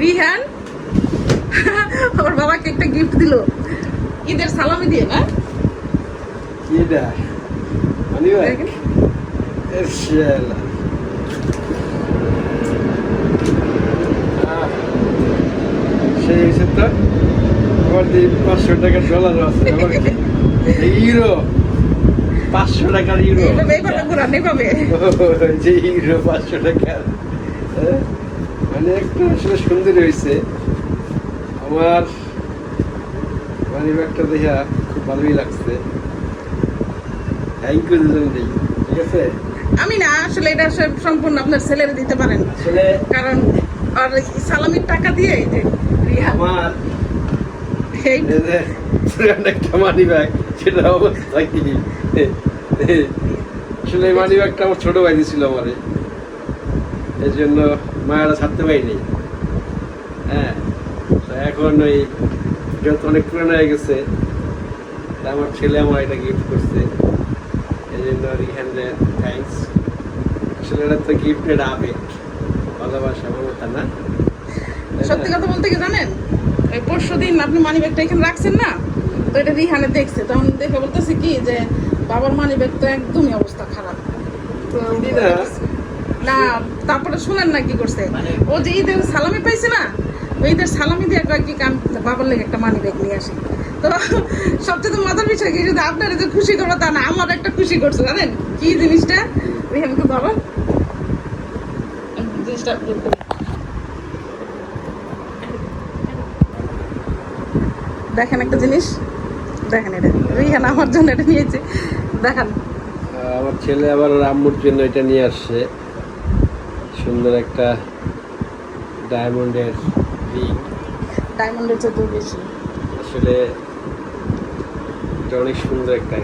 রিহান? ওর বাবাকে একটা গিফট দিল। ঈদের সালামি দিয়ে না মানি সেই হয়েছে তো আমার যে পাঁচশো টাকার ডলার আছে আমার ইউরো পাঁচশো টাকার ইউরো যে ইউরো পাঁচশো টাকার। হ্যাঁ? মানে একটু আসলে সুন্দর হয়েছে। আমার মানি ব্যাগটা দেখা খুব ভালোই লাগছে। থ্যাংক ইউ দুজন দিই ঠিক আছে? আমি না আসলে এটা সম্পূর্ণ আপনার ছেলের দিতে পারেন আসলে কারণ আর সালামির টাকা দিয়ে এই যে আমার একটা মানি ব্যাগ সেটা অবস্থা কি? আসলে মানি ব্যাগটা আমার ছোট ভাই দিয়েছিল আমারে। এই জন্য মায়েরা ছাড়তে পারিনি। হ্যাঁ তো এখন ওই যেহেতু অনেক পুরানো হয়ে গেছে আমার ছেলে আমার এটা গিফট করছে। এই জন্য রিহান্ডে থ্যাঙ্কস আসলে এটা তো গিফট এটা আবেগ ভালোবাসা মমতা না? না? সত্যি কথা বলতে কি জানেন? ওই পরশু দিন আপনি মানি ব্যাগটা এখানে রাখছেন না? তো এটা রিহানে দেখছে। তখন দেখে বলতেছে কি যে বাবার মানি ব্যাগ তো একদমই অবস্থা খারাপ। তো না? তারপরে শুনেন না কি করছে। ও যে ঈদের সালামি পাইছে না, ওই ঈদের সালামি দিয়ে একটা কি কাম বাবার লেগে একটা মানি ব্যাগ নিয়ে আসি। তো সবচেয়ে তো মজার বিষয় কি, যদি আপনারা যে খুশি করব তা না, আমার একটা খুশি করছে, জানেন? কি জিনিসটা? রিহানকে ধরো জিনিসটা বের দেখেন একটা জিনিস। দেখেন এটা। রিহান আমার জন্য এটা নিয়েছে। দেখেন। আমার ছেলে আবার ওর আম্মুর জন্য এটা নিয়ে আসছে। সুন্দর একটা ডায়মন্ডের রিং ডায়মন্ডের চেয়ে বেশি আসলে এটা অনেক সুন্দর একটা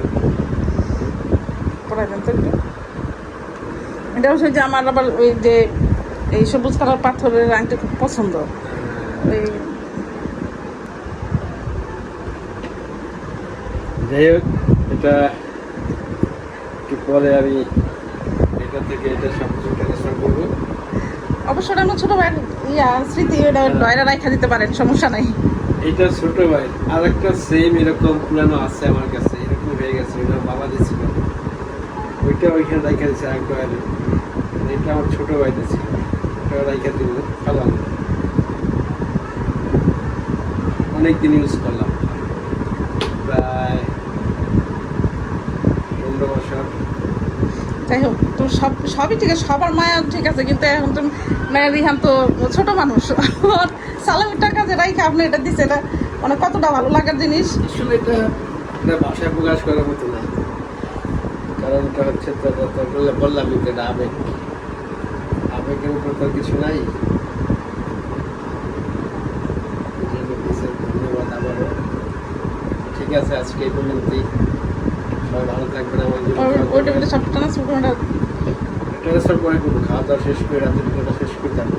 পড়াবেন তো একটু। এটা হচ্ছে যে আমার আবার ওই যে এই সবুজ কালার পাথরের আংটি খুব পছন্দ। ওই যাই হোক এটা একটু পরে আমি এটা থেকে এটা সব ট্রান্সফার করব। অবশ্য ওটা আমার ছোট ভাই ইয়া, স্মৃতি ওটা ডয়রা রাখা দিতে পারেন, সমস্যা নাই। এটা ছোট ভাই। আর একটা সেম এরকম পুরানো আছে আমার কাছে এরকম হয়ে গেছে ওইটা বাবা দিয়েছিল ওইটা ওইখানে রাখা দিয়েছে এক ডয়ারে এটা আমার ছোট ভাই দিয়েছিল ওটা রাখা দিব ভালো অনেক দিন ইউজ করলাম। যাই হোক, তো সব সবই ঠিক আছে, সবার মায়া ঠিক আছে, কিন্তু এখন তো মায়া রিহান তো ছোট মানুষ। সালামির টাকা যে রাইখা আপনি এটা দিচ্ছে এটা মানে কতটা ভালো লাগার জিনিস? আসলে এটা ভাষায় প্রকাশ করার মতো না। কারণ এটা হচ্ছে বললাম এটা আবেগ। আবেগের উপর তো কিছু নাই। ঠিক আছে, আজকে এই পর্যন্তই। সবাই ভালো থাকবেন ওইটা বলে সব ট্রান্সফার ট্রান্সফার পরে খাওয়া দাওয়া শেষ করে রাতে শেষ করে থাকব